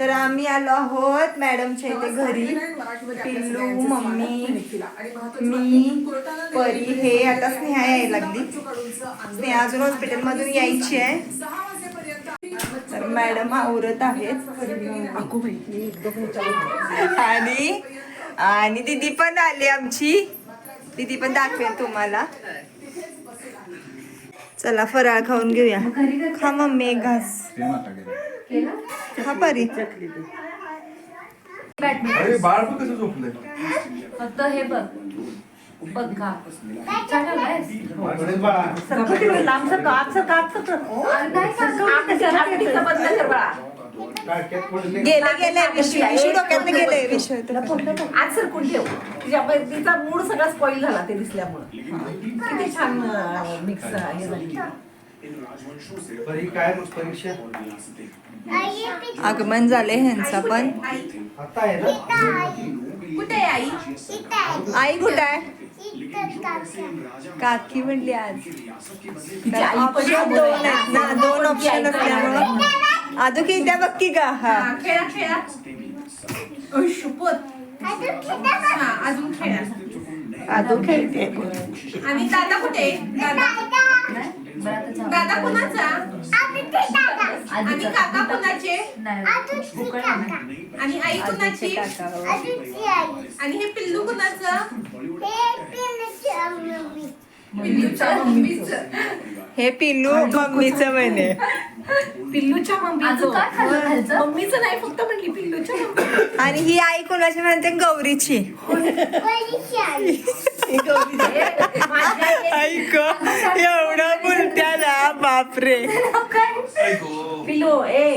तर आम्ही आलो आहोत मॅडमच्या इथे घरी. पिल्लू मम्मी मी परी हे आता स्नेहा यायला लागली. स्नेहा अजून हॉस्पिटल मधून यायची आहे. तर मॅडम आवरत आहेत. आणि आणि दीदी पण आली आमची. दीदी पण दाखवेल तुम्हाला. चला फराळ खाऊन घेऊया. खा मम्मी एक घास. खा परी. अरे बाळ पण कसं झोपलंय? फक्त हे बघ. पंखा पडले गेले गेले विषय. विषय डोक्यात गेले विषय आज सर ठेव. तिच्या तिचा मूड सगळा स्पॉइल झाला ते दिसल्यामुळे. किती छान मिक्स हे झाली. बरं, ही काय मग परीक्षा? आगमन झाले ह्यांचा पण. आता आहे ना? कुठे आहे? आई? आई? कुठं आहे? काकी म्हणली आज. आई पण ऑप्शन दोन आहेत ना दोन ऑप्शन असल्यामुळं. आदू की द्या बघ की हा. हा, खेळा खेळा. शपथ. हा, अजून खेळा. आदू खेळते. आणि दादा कुठे दादा. दादा कुणाचा? आणि काका कुणाचे? आणि आई कुणाची? आणि हे पिल्लू कुणाचं? हे पिल्लू मम्मीचं म्हणे. पिल्लूच्या मम्मीचं. मम्मीचं नाही फक्त म्हणली पिल्लूच्या मम्मी आणि ही आई कोणाची म्हणते? गौरीची. ऐक एवढं बापरे. पिल्लू ए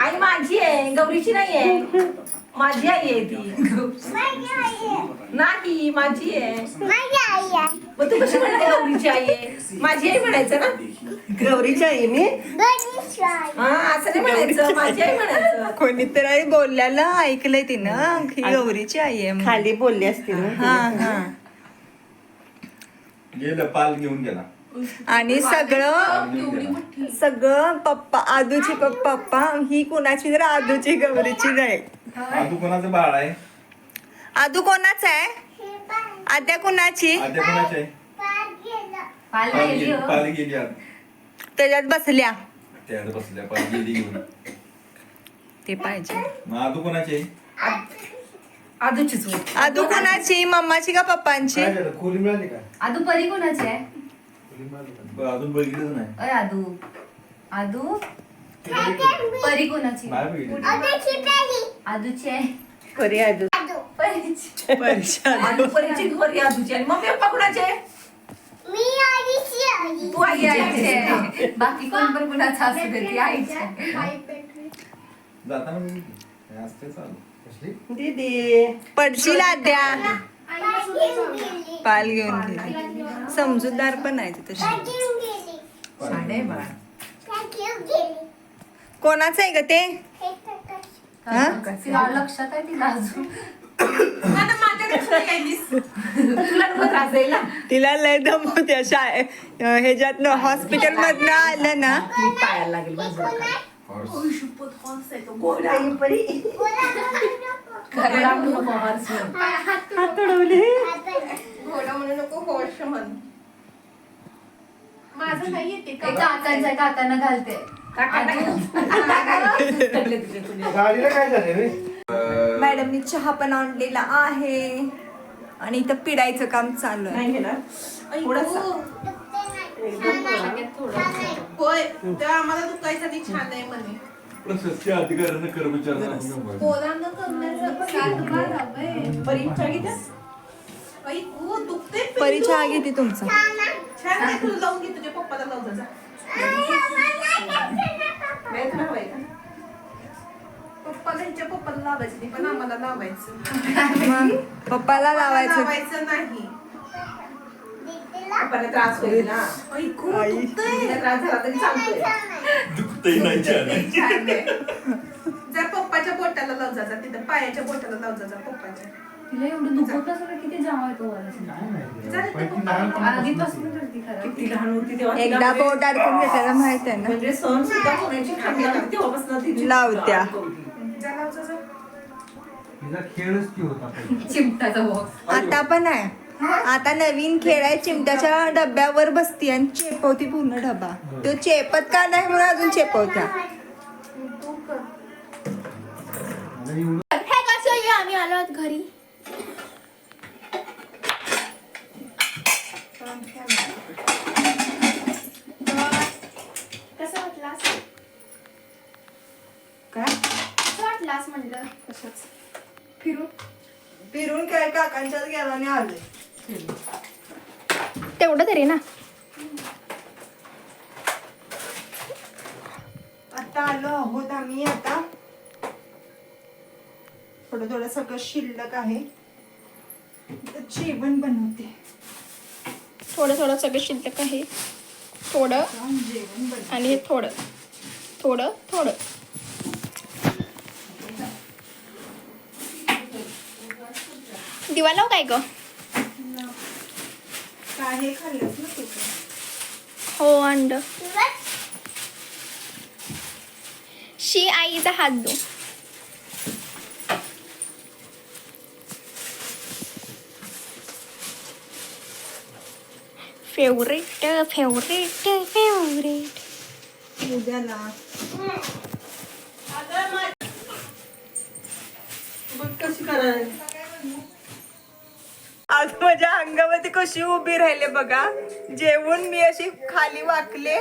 आई माझी आहे गौरीची नाही आहे. माझी आई आहे ती. नाही माझी आहे. मग तू कशी म्हणते गौरीची आई आहे? माझी आई म्हणायचं ना? गौरीची आई मी? हा असं नाही म्हणायचं. माझी आई म्हणायचं. कोणीतरी बोलल्याला ऐकलंय तिनं ही गौरीची आई आहे. खाली बोलली असतील हा हा. गेलं पाल घेऊन गेला. आणि सगळं सगळं पप्पा आदूची पप्पा पप्पा ही कुणाची तर आदूची गौरीची नाही आदू कोणाचं बाळ आहे? आदू कोणाच आहे? आद्या कुणाची? आद्या कोणाची आहे? पाल गेली पाल गेली आत. त्याच्यात बसल्या. त्यात बसल्या पाल गेली घेऊन. ते पाहिजे. मग आदू कोणाची आहे. आदू कुणाची? मम्माची का पप्पांची? काय झालं? खोली मिळाली का? आदू परी कोणाची आहे? अजून बघितलंच नाही. अय आदू. आदू? परी कोणाची नाही बघितलं आदूची आहे. परी आदू. परीची. परेशान आदू. परीची घरी आणि मम्मी पप्पा कुणाचे तू आई आईची आहे. आहे. बाकी कोण पण कुणाचा असू दे ती आईची आहे. जाताना मी हे असते चालू. कसली? दीदी पडशील आद्या. पाल घेऊन गेली समजूतदार पण आहे ती तशी साडे बाळा कोणाचं आहे ग ते? हा? तिला लक्षात आहे अजून. लय दमवत्या शाळे. ह्याच्यातनं हॉस्पिटल मधनं आलं ना. मी पायाला लागेल घोडा. म्हण. नको म्हण. माझं नाही येते काकांच्या काकांना घालते. गाडीला काय झालं रे? मॅडमनी चहा पण आणलेला आहे. आणि इथं पिडायचं काम चालू आहे. नाही घेणार? थोडासा. थोडं. होय त्या आम्हाला दुखायसाठी छान आहे म्हणे. प्रशस्ती अधिकाऱ्यांना कर्मचाऱ्यांना पोरांना करण्याचं सातबार परी चहा घेत्या? आई हो दुखते परी चहा घेते तुमचा. छान आहे. तुला लावून घे तुझ्या पप्पाला लावून जा. का? पप्पा त्यांच्या पप्पाला लावायचं नाही पण आम्हाला लावायचं. मग पप्पाला लावायचं. लावायचं नाही. पप्पाला त्रास होईल ना. दुखतंय तिला त्रास झाला तरी चालतोय. दुखतही नाही छान आहे. छान आहे. जर पप्पाच्या बोटाला लाव जा जा, तिथं पायाच्या बोटाला लाव जा जा पप्पाच्या तिला एवढं दुखत नसलं किती जाम आहे तो वाला. झालं पण ते ती लहान पप्पाला. आधीपासून करते खरं किती लहान होती तेव्हा तिला एकदा म्हणजे- बोट अडकून घेतलेला माहीत आहे ना म्हणजे सण सुद्धा होण्याची खांडी लागली तेव्हापासून तिची लावत्या. तिचा खेळच की होता पहिला. चिमटाचा बॉक्स आता पण आहे आता नवीन खेळ आहे चिमट्याच्या डब्यावर बसती आणि चेपवती पूर्ण डबा तो चेपत का नाही म्हणून अजून चेपवत्या. हे कसं आम्ही आलो आहोत घरी. कसं वाटलास काय? कसं वाटलास म्हणलं? कसंच फिरून? फिरून काय काकांच्यात गेला आणि आले. तेवढं तरी ना. आता आलो आहोत आम्ही आता. थोडं थोडं सगळं शिल्लक आहे. जेवण बनवते. थोडं थोडं सगळं शिल्लक आहे. थोडं जेवण आणि हे थोडं. थोडं थोडं. दिवा लावू काय ग? काय हे खाल्लंस ना तू पण? हो अंड. शी आईचा हात दो फेवरेट फेवरेट फेवरेट उद्याला बघ कशी करायला. आज माझ्या अंगामध्ये कशी उभी राहिले बघा. जेवून मी अशी खाली वाकले.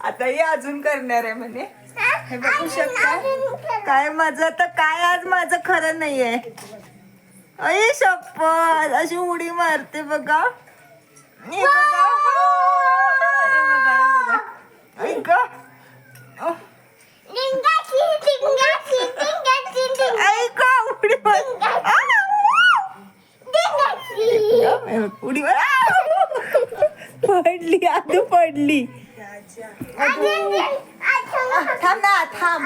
आता ही अजून करणार आहे म्हणे. हे बघू शकता. काय माझं आता काय आज माझं खरं नाहीये. अय शपथ अशी उडी मारते बघा. बघा हे बघा, हे बघा. आई गं. अह. आई गं, उडी मार आ! उडी मार आ! पडली आधू पडली. थांब ना थांब.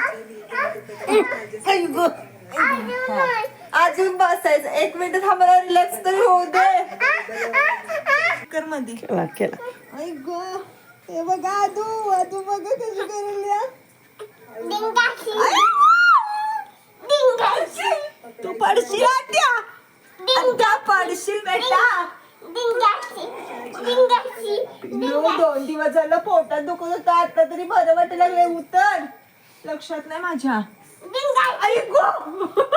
अजून बसायचं. एक मिनिट थांबला रिलॅक्स तरी होऊ दे. कर मध्ये केला केला. आई गो हे बघा आदू आदू बघा कशी करूया तू पडशील? आत्या पडशील बेटा. दोन दिवस झालं पोटात दुखत होतं. आता तरी बरं वाटायला लागले उतर. लक्षात नाही माझ्या. आई गो!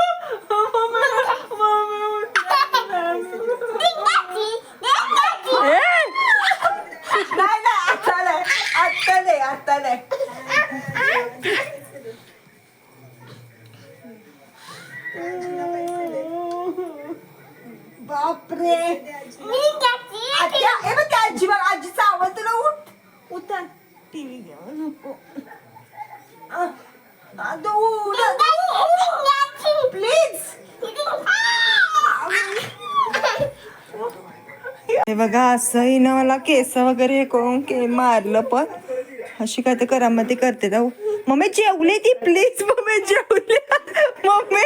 नाही नाही आता नाही आता नाही आता नाही बापरे आत्या ए बघ त्या आजी बघ आजीचा आवाज तुला उठ उतर टीव्ही घेऊ नको प्लीज हे बघा असं हिनं मला केस वगैरे हे करून के मारलं पण. अशी काय ते करामती करते. जाऊ. मम्मी जेवली ती प्लीज मम्मी जेवली. मम्मी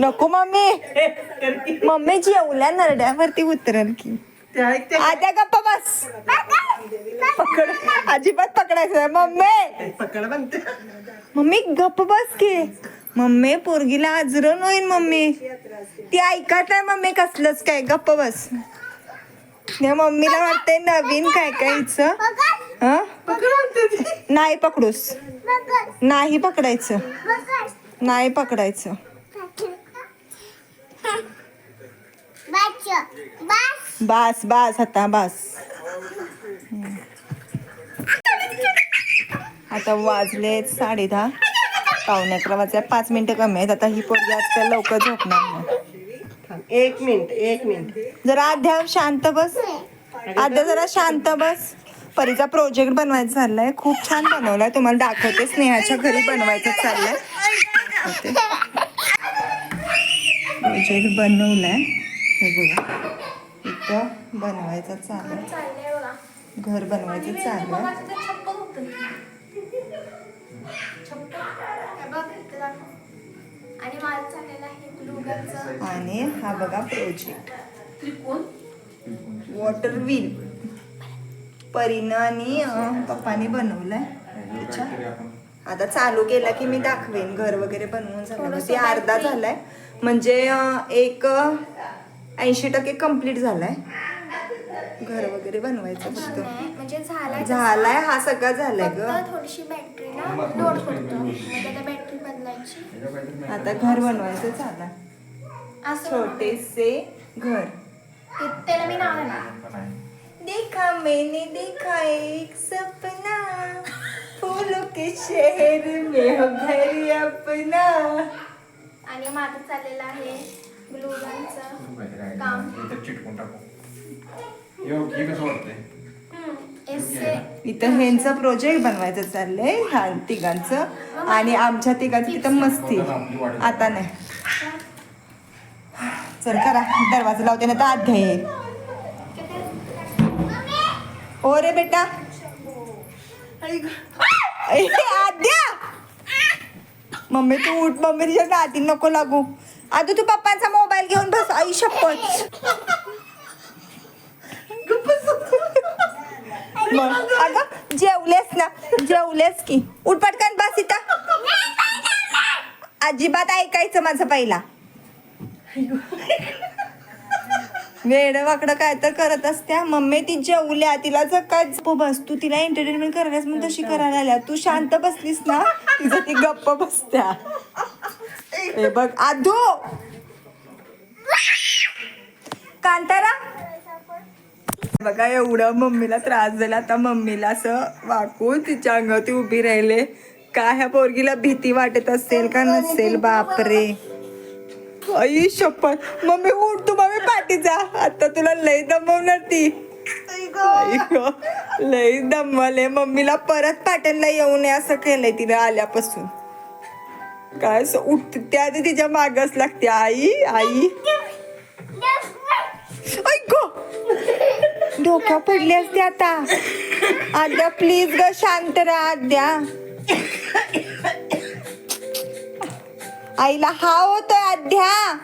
नको मम्मी. मम्मी जेवल्या नरड्यावरती उतरल की. आता गप्पा बस. पकड. अजिबात पकडायचं. मम्मी. मम्मी गप्प बस की. मम्मी पोरगीला आजरण होईन मम्मी. ती ऐकत नाही मम्मी कसलंच काय. गप्प बस. या मम्मीला वाटतंय नवीन काय काय हिचं हं? नाही पकडूस. नाही पकडायचं. नाही पकडायचं. बास बास आता बास. हम्म. आता वाजले साडे दहा. पावणे अकरा वाजल्या पाच मिनिटं कमी आहेत. आता ही पोरगी आजकाल लवकर झोपणार नाही. एक मिनिट एक मिनिट. जरा अध्या शांत बस. आध्या जरा शांत बस. परीचा प्रोजेक्ट बनवायचा चाललाय. खूप छान बनवलाय. तुम्हाला दाखवते. स्नेहाच्या घरी बनवायचं चाललंय. प्रोजेक्ट बनवलाय. हे बघा. इथं बनवायचं चाललंय. घर बनवायचं चाललंय. आणि हा बघा प्रोजेक्ट वॉटर व्हील परीनं आणि पप्पानी बनवलाय. आता चालू केला की मी दाखवेन. घर वगैरे बनवून झालं. ते अर्धा. झालाय. म्हणजे एक ऐंशी टक्के कंप्लीट झालाय. घर वगैरे बनवायचं फक्त. म्हणजे झालाय झालाय हा सगळा झालाय ग. थोडीशी बॅटरी लोड पडतो. बदलायची. आता घर बनवायचं झालं असं छोटेसे घर. ते- त्याला मी नाव देणार. देखा मैंने देखा एक सपना. फूलों के शहर में हो घर अपना. आणि माझं चाललेलं आहे ग्लू. काम. इथं चिटकून टाकू. यो हे कसं वाटतंय? इथं ह्यांचं प्रोजेक्ट बनवायचं चाललंय ह्या तिघांचं. आणि आमच्या तिघांचं तिथं. मस्ती. आता नाही. चल करा दरवाजा लावते ना तर आत घेईल ओ रे बेटा. आद्या. मम्मी तू उठ मम्मी तुझ्या नाती नको लागू. आदू तू पप्पांचा मोबाईल घेऊन बस आई शपथ. मग अगं जेवलेस ना जेवलेस की. उठ पटकन बस इथं. अजिबात ऐकायचं माझं पहिला. वेड वाकडं काय तर करत असत्या. मम्मी ती जेवल्या तिला जर काय बस तू तिला एंटरटेनमेंट करायलास म्हणून तशी करायला आल्या तू शांत बसलीस ना तिचं ती गप्प बसत्या. ए बघ आधू! कांतारा! बघा एवढं मम्मीला त्रास झाला. आता मम्मीला असं वाकून तिच्या अंगावरती उभी राहिले. का ह्या पोरगीला भीती वाटत असेल का नसेल? बापरे. आई शपथ. मम्मी उठ तू मम्मी पाठी जा. आता तुला लई दमवणार ती. लई दमवले मम्मीला परत पाटणला येऊ नये असं केलंय तिने आल्यापासून. काय असं उठ त्या आधी तिच्या मागच लागते. आई आई. ऐक डोक्या पडली असते आता. आद्या प्लीज ग शांत राहा आद्या. आईला हा होतोय आद्या.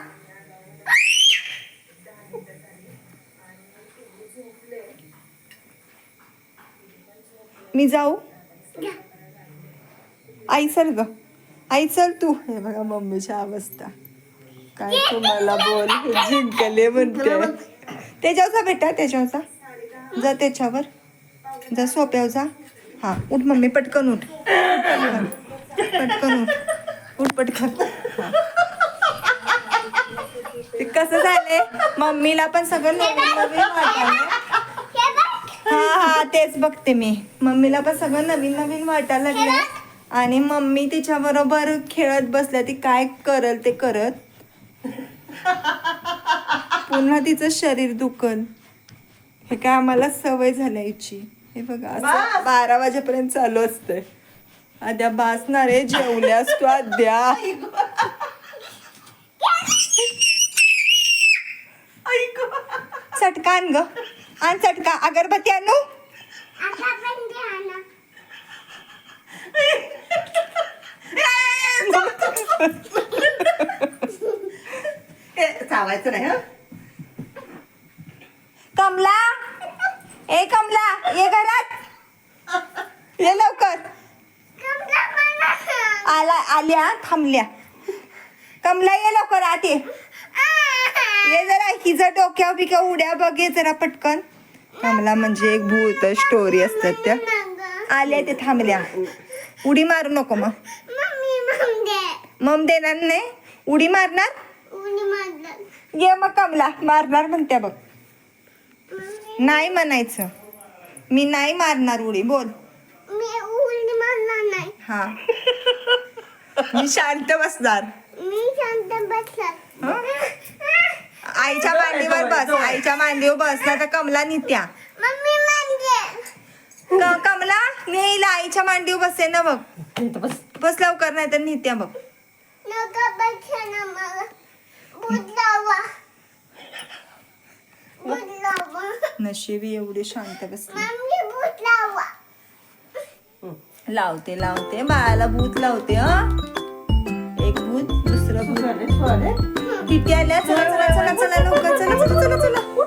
मी जाऊ? आई चल ग. आई चल तू. हे बघा मम्मीची अवस्था. काय तुम्हाला बोल जिंकले म्हणते. त्याच्यावर जा बेटा त्याच्यावर जा. जा त्याच्यावर. जा सोप्यावर जा. हा उठ मम्मी पटकन उठ. पटकन उठ. उठ पटकन. हा. ते कसं झालंय? मम्मीला पण सगळं नवीन नवीन वाटायलंय हा हा तेच बघते मी. मम्मीला पण सगळं नवीन नवीन वाटायला लागलंय. आणि मम्मी तिच्या बरोबर खेळत बसल्या. ती काय करल ते करत. पुन्हा तिचं शरीर दुखल. हे काय आम्हाला सवय झाल्या याची हे बघा असं बारा वाजेपर्यंत चालू असतंय. आद्या बासणार आहे जेवल्यास तू आद्या. चटका आण ग. आण चटका अगरबत्ती आणू चावायचं नाही? कमला ए कमला ये घरात. ये लवकर. आला आल्या थांबल्या. कमला ये लवकर आत ये. ये जरा हिचं डोक्या बिक्या उड्या बघ जरा पटकन. कमला म्हणजे एक भूत स्टोरी असतात त्या. आल्या ते थांबल्या. उडी मारू नको मग. मम देणार नाही. उडी मारणार? ये मग कमला मारणार म्हणत्या बघ. नाही म्हणायचं. मी नाही मारणार उडी बोल. मी उलटी मारणार नाही. हा. मी शांत बसणार. मी शांत बसणार? आईच्या मांडीवर बस आईच्या मांडीवर बस नाही तर कमला नित्या. मम्मी क- कमला नेईला आईच्या मांडीवर बसे ना बघ. इथं बस. बस लवकर नाही तर नित्या बघ. नका बसना मला भूत लावा. भूत लावा. नशिबी एवढी शांत बसली. मम्मी भूत लावा. लावते लावते बाळाला भूत लावते ह? एक भूत दुसरं भूत. किती आल्या. चला चला चला चला लवकर. चला चला चला चला.